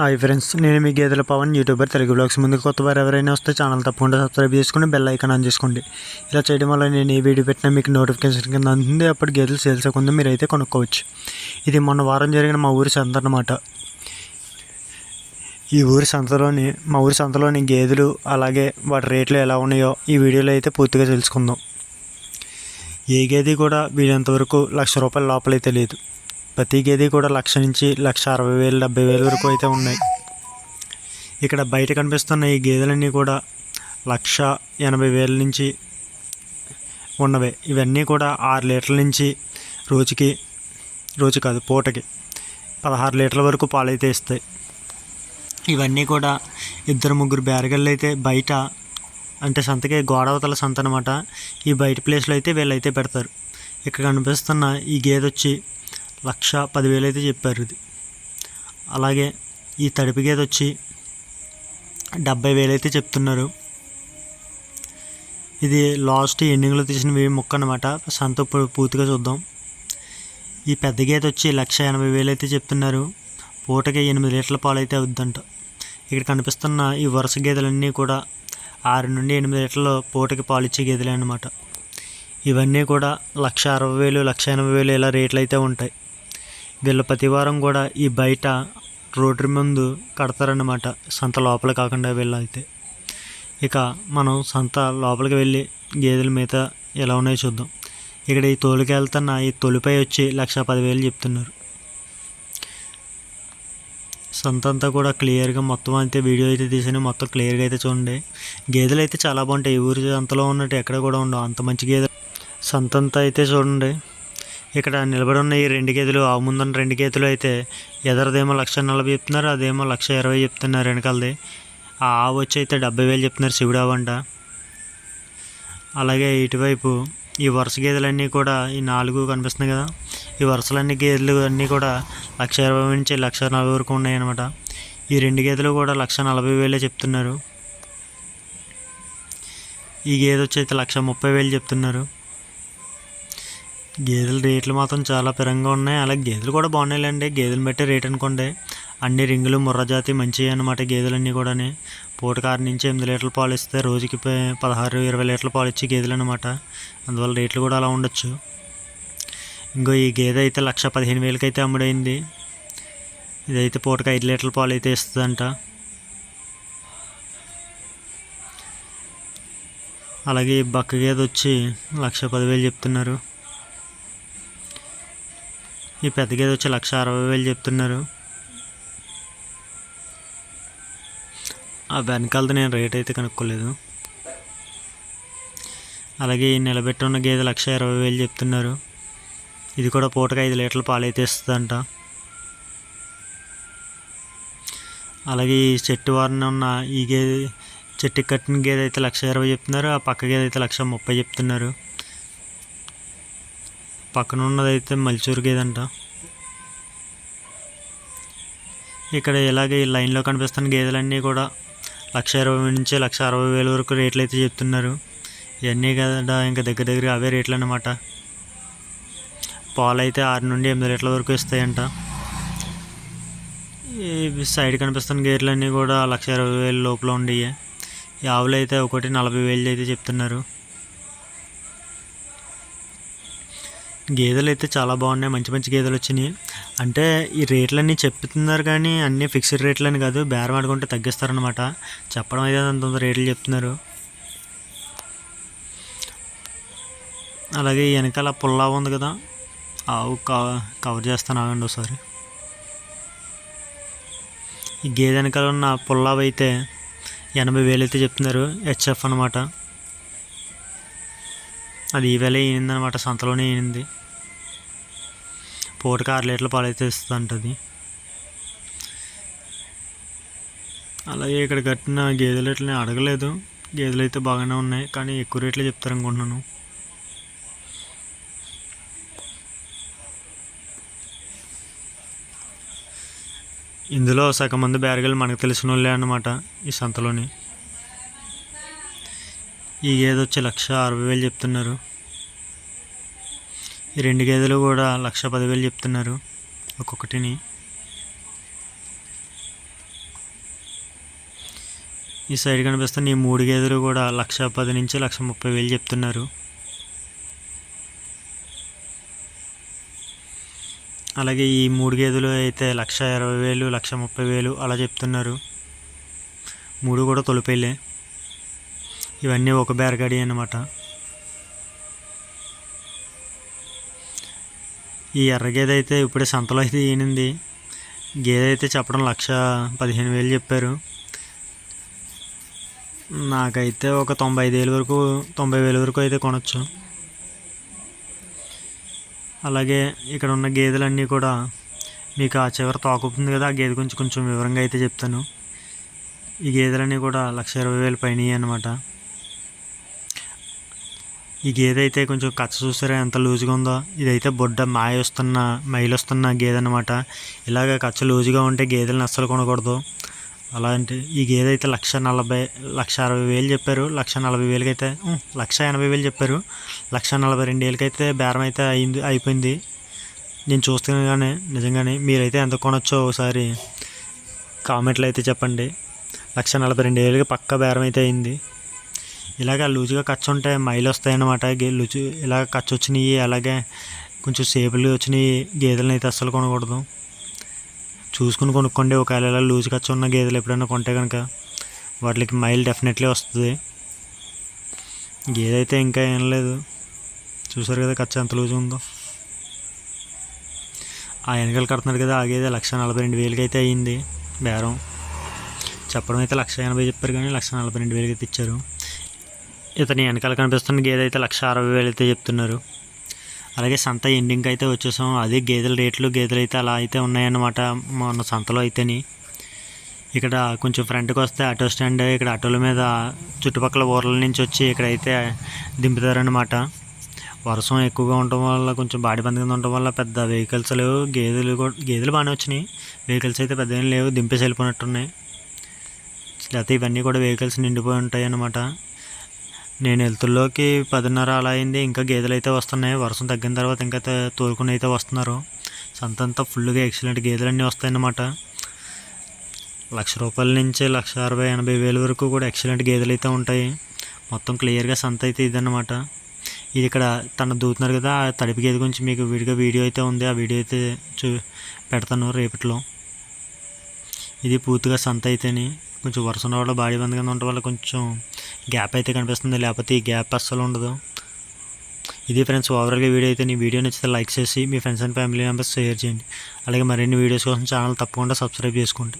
Hi friends నేను మీ గేదెల Pawan YouTuber Telugu blogs ముందు కొత్త వారు ఎవరైనా వస్తే ఛానల్ తప్పకుండా సబ్స్క్రైబ్ చేసుకుని బెల్ ఐకాన్ ఆన్ చేసుకోండి. ఇలా చేయడం వల్ల నేను ఏ వీడియో పెట్టినా మీకు నోటిఫికేషన్ కింద అందుతుంది అప్పుడు గేదెలు సేల్స్ అవ్వకుండా మీరు అయితే కొనుక్కోవచ్చు. ఇది మొన్న వారం జరిగిన మా ఊరి సంత అన్నమాట. ఈ ఊరి సంతలోని మా ఊరి సంతలోని గేదెలు అలాగే వాటి రేట్లు ఎలా ఉన్నాయో ఈ వీడియోలో అయితే పూర్తిగా తెలుసుకుందాం. ఏ గేదె కూడా వీలంతవరకు లక్ష రూపాయల లోపలైతే లేదు. ప్రతి గేదె కూడా లక్ష నుంచి లక్ష అరవై వేలు డెబ్బై వేల వరకు అయితే ఉన్నాయి. ఇక్కడ బయట కనిపిస్తున్న ఈ గేదెలన్నీ కూడా లక్ష ఎనభై వేల నుంచి ఉన్నవే. ఇవన్నీ కూడా ఆరు లీటర్ల నుంచి రోజుకి రోజు కాదు పూటకి పదహారు లీటర్ల వరకు పాలైతే ఇస్తాయి. ఇవన్నీ కూడా ఇద్దరు ముగ్గురు బేరగళ్ళు అయితే బయట అంటే సంతకే గోడవతల సంత అనమాట ఈ బయట ప్లేస్లో అయితే వీళ్ళైతే పెడతారు. ఇక్కడ కనిపిస్తున్న ఈ గేదె వచ్చి లక్ష పదివేలు అయితే చెప్పారు ఇది. అలాగే ఈ తడిపి గేదె వచ్చి డెబ్బై వేలు అయితే చెప్తున్నారు. ఇది లాస్ట్ ఎండింగ్లో తీసిన వే ముక్క అనమాట సంత పూర్తిగా చూద్దాం. ఈ పెద్ద గేదె వచ్చి లక్ష ఎనభై వేలు అయితే చెప్తున్నారు. పూటకి ఎనిమిది లీటర్ల పాలు అయితే అవుద్దంట. ఇక్కడ కనిపిస్తున్న ఈ వరుస గేదెలన్నీ కూడా ఆరు నుండి ఎనిమిది లీటర్ల పూటకి పాలు ఇచ్చే గేదెలే అనమాట ఇవన్నీ కూడా లక్ష అరవై వేలు లక్ష ఎనభై వేలు ఇలా రేట్లు అయితే ఉంటాయి. వీళ్ళు ప్రతి వారం కూడా ఈ బయట రోడ్డు ముందు కడతారన్నమాట. సంత లోపల కాకుండా వెళ్ళైతే. ఇక మనం సంత లోపలికి వెళ్ళి గేదెల మీద ఎలా ఉన్నాయో చూద్దాం. ఇక్కడ ఈ తోలుకి వెళ్తున్న ఈ తొలిపై వచ్చి లక్ష పదివేలు చెప్తున్నారు. సంత అంతా కూడా క్లియర్గా మొత్తం అయితే వీడియో అయితే తీసాను మొత్తం క్లియర్గా అయితే చూడండి. గేదెలు అయితే చాలా బాగుంటాయి. ఈ ఊరి అంతలో ఉన్నట్టు ఎక్కడ కూడా ఉండవు. అంత మంచి గేదెలు సంత అంతా అయితే చూడండి. ఇక్కడ నిలబడి ఉన్న ఈ రెండు గేదెలు. ఆ ముందున్న రెండు గేదెలు అయితే ఎదరదేమో లక్ష నలభై చెప్తున్నారు అదేమో లక్ష ఇరవై చెప్తున్నారు వెనకాలది. ఆ ఆవు వచ్చి అయితే డెబ్బై వేలు చెప్తున్నారు శివుడు ఆవు అలాగే ఇటువైపు ఈ వరుస గేదెలన్నీ కూడా ఈ నాలుగు కనిపిస్తున్నాయి కదా. ఈ వరుసలన్నీ గేదెలు అన్నీ కూడా లక్ష ఇరవై నుంచి లక్ష నలభై వరకు ఉన్నాయి అనమాట ఈ రెండు గేదెలు కూడా లక్ష నలభై వేలే చెప్తున్నారు. ఈ గేదె వచ్చి అయితే లక్ష ముప్పై వేలు చెప్తున్నారు. గేదెల రేట్లు మాత్రం చాలా పెరంగా ఉన్నాయి. అలాగే గేదెలు కూడా బాగున్నాయిలేండి. గేదెలు బట్టే రేట్ అనుకోండి. అన్ని రింగులు ముర్రజాతి మంచివి అనమాట గేదెలన్నీ కూడా పూటకు ఆరు నుంచి ఎనిమిది లీటర్లు పాలు ఇస్తే రోజుకి పదహారు ఇరవై లీటర్లు పాలు ఇచ్చే గేదెలు అనమాట అందువల్ల రేట్లు కూడా అలా ఉండొచ్చు. ఇంకో ఈ గేదె అయితే లక్ష పదిహేను వేలకి అయితే అమ్ముడైంది. ఇదైతే పూటకు ఐదు లీటర్ల పాలు అయితే ఇస్తుందంట. అలాగే ఈ బక్క గేదె వచ్చి లక్ష పదివేలు చెప్తున్నారు. ఈ పెద్ద గేదె వచ్చి లక్ష అరవై వేలు చెప్తున్నారు. ఆ వెనకాలది నేను రేట్ అయితే కనుక్కోలేదు. అలాగే ఈ నిలబెట్టి ఉన్న గేదె లక్ష ఇరవై వేలు చెప్తున్నారు. ఇది కూడా పూటకి ఐదు లీటర్ల పాలు అయితే ఇస్తుందంట. అలాగే ఈ చెట్టు వారిన ఉన్న ఈ గేదె చెట్టుకి కట్టిన గేదె అయితే లక్ష ఇరవై చెప్తున్నారు. ఆ పక్క గేదె అయితే లక్ష ముప్పై చెప్తున్నారు. పక్కన ఉన్నదైతే మల్చూరు గేదంట ఇక్కడ ఇలాగే ఈ లైన్లో కనిపిస్తున్న గేదెలన్నీ కూడా లక్ష ఇరవై నుంచి లక్ష అరవై వేల వరకు రేట్లు అయితే చెప్తున్నారు. ఇవన్నీ కదా ఇంకా దగ్గర దగ్గర అవే రేట్లు అన్నమాట పాలు అయితే ఆరు నుండి ఎనిమిది లీటర్ల వరకు ఇస్తాయంట. ఈ సైడ్ కనిపిస్తున్న గేర్లన్నీ కూడా లక్ష ఇరవై వేల లోపల ఉండేవి ఈ ఆవులు అయితే ఒకటి నలభై వేలు అయితే చెప్తున్నారు. గేదెలు అయితే చాలా బాగున్నాయి. మంచి మంచి గేదెలు వచ్చినాయి అంటే ఈ రేట్లన్నీ చెప్తున్నారు కానీ అన్నీ ఫిక్స్డ్ రేట్లని కాదు. బేరం ఆడుకుంటే తగ్గిస్తారనమాట చెప్పడం అయితే అంత రేట్లు చెప్తున్నారు. అలాగే వెనకాల పుల్లా ఉంది కదా. ఆవు కవర్ చేస్తాను ఆగండి ఒకసారి. ఈ గేదె వెనకాల ఉన్న పుల్లావ్ అయితే ఎనభై వేలు అయితే చెప్తున్నారు. హెచ్ఎఫ్ అనమాట అది ఈవేళ ఈనిందనమాట సంతలోనే ఈనింది. పూటకి ఆరు లీటర్ల పాలైతే ఇస్తుంటుంది అది అలాగే ఇక్కడ కట్టిన గేదెలు రేట్లు నేను అడగలేదు. గేదెలు అయితే బాగానే ఉన్నాయి కానీ ఎక్కువ రేట్లు చెప్తారనుకుంటున్నాను. ఇందులో సగం మంది బ్యారగలు మనకు తెలిసిన వాళ్ళే అన్నమాట ఈ సంతలోని. ఈ గేదె వచ్చి లక్ష అరవై వేలు చెప్తున్నారు. ఈ రెండు గేదెలు కూడా లక్ష పదివేలు చెప్తున్నారు. ఒక్కొక్కటిని. ఈ సైడ్ కనిపిస్తున్న ఈ మూడు గేదెలు కూడా లక్ష పది నుంచి లక్ష ముప్పై వేలు చెప్తున్నారు. అలాగే ఈ మూడు గేదెలు అయితే లక్ష ఇరవై వేలు లక్ష ముప్పై వేలు అలా చెప్తున్నారు. మూడు కూడా తొలిపేలే. ఇవన్నీ ఒక బేరగాడి అన్నమాట. ఈ ఎర్ర గేదె అయితే ఇప్పుడే సంతలో అయితే ఈనింది. గేదె అయితే చెప్పడం లక్ష పదిహేను వేలు చెప్పారు. నాకైతే ఒక తొంభై ఐదు వేల వరకు తొంభై వేల వరకు అయితే కొనొచ్చు. అలాగే ఇక్కడ ఉన్న గేదెలన్నీ కూడా మీకు ఆ చివర తోకుంది కదా ఆ గేదె గురించి కొంచెం వివరంగా అయితే చెప్తాను. ఈ గేదెలన్నీ కూడా లక్ష ఇరవై వేలు పైన అనమాట ఈ గేదె అయితే కొంచెం కథ చూసారా ఎంత లూజుగా ఉందో ఇదైతే బొడ్డ మాయ వస్తున్న మైలు వస్తున్న గేదె అనమాట ఇలాగ కచ్చ లూజుగా ఉంటే గేదెలను అస్సలు కొనకూడదు. అలాంటి ఈ గేదె అయితే లక్ష నలభై లక్ష అరవై వేలు చెప్పారు. లక్ష నలభై వేలకి అయితే లక్ష ఎనభై వేలు చెప్పారు. లక్ష నలభై రెండు వేలకైతే బేరం అయితే అయింది అయిపోయింది. నేను చూస్తున్నాగానే నిజంగానే మీరైతే ఎంత కొనొచ్చో ఒకసారి కామెంట్లు అయితే చెప్పండి. లక్ష నలభై రెండు వేలకి పక్క బేరం అయితే అయింది. ఇలాగ లూజుగా ఖర్చు ఉంటే మైలు వస్తాయన్నమాట గే లూజు ఇలాగ ఖర్చు వచ్చినాయి అలాగే కొంచెం సేపులు వచ్చినాయి గేదెలను అయితే అస్సలు కొనకూడదు. చూసుకుని కొనుక్కోండి. ఒకవేళ ఇలా లూజ్ ఖర్చు ఉన్న గేదెలు ఎప్పుడైనా కొంటే కనుక వాటికి మైల్ డెఫినెట్లీ వస్తుంది. గేదె అయితే ఇంకా ఏం లేదు. చూసారు కదా ఖర్చు ఎంత లూజ్ ఉందో. ఆ వెనకాల కడుతున్నారు కదా ఆ లక్ష నలభై రెండు వేలకి అయితే అయ్యింది బేరం. చెప్పడం అయితే లక్ష ఎనభై చెప్పారు కానీ లక్ష నలభై రెండు వేలకి అయితే ఇచ్చారు. ఇతని వెనకాల కనిపిస్తున్న గేదె అయితే లక్ష అరవై వేలు అయితే చెప్తున్నారు. అలాగే సంత ఎండింగ్ అయితే వచ్చేసాం. అదే గేదెల రేట్లు గేదెలు అయితే అలా అయితే ఉన్నాయన్నమాట మొన్న సంతలో అయితేని. ఇక్కడ కొంచెం ఫ్రంట్కి వస్తే ఆటో స్టాండ్ ఇక్కడ ఆటోల మీద చుట్టుపక్కల ఊర్ల నుంచి వచ్చి ఇక్కడైతే దింపుతారనమాట వర్షం ఎక్కువగా ఉండటం వల్ల కొంచెం బాడీ బంద్ కింద ఉండటం వల్ల పెద్ద వెహికల్స్ లేవు. గేదెలు కూడా గేదెలు బాగానే వచ్చినాయి. వెహికల్స్ అయితే పెద్ద లేవు. దింపేసి వెళ్ళిపోయినట్టున్నాయి. లేకపోతే ఇవన్నీ కూడా వెహికల్స్ నిండిపోయి ఉంటాయి అన్నమాట నేను వెళ్తుల్లోకి పదిన్నర అలా అయింది. ఇంకా గేదెలు అయితే వస్తున్నాయి. వర్షం తగ్గిన తర్వాత ఇంకా తోలుకుని అయితే వస్తున్నారు. సంత అంతా ఫుల్గా ఎక్సలెంట్ గేదెలన్నీ వస్తాయన్నమాట. లక్ష రూపాయల నుంచి లక్ష అరవై ఎనభై వేల వరకు కూడా ఎక్సలెంట్ గేదెలు అయితే ఉంటాయి. మొత్తం క్లియర్గా సంత అయితే ఇదన్నమాట. ఇది ఇక్కడ తన దూతున్నారు కదా ఆ తడిపి గేదె గురించి మీకు విడిగా వీడియో అయితే ఉంది. ఆ వీడియో అయితే చూ పెడతాను రేపట్లో. ఇది పూర్తిగా సంత అయితేనే. కొంచెం వర్షం వల్ల బాడీ బంద్ కింద ఉండటం వల్ల కొంచెం గ్యాప్ అయితే కనిపిస్తుంది. లేకపోతే ఈ గ్యాప్ అస్సలు ఉండదు. ఇది ఫ్రెండ్స్ ఓవరాల్గా వీడియో అయితే నీ వీడియో నచ్చితే లైక్ చేసి మీ friends and family members share చేయండి. అలాగే మరిన్ని వీడియోస్ కోసం ఛానల్ తప్పకుండా సబ్స్క్రైబ్ చేసుకోండి.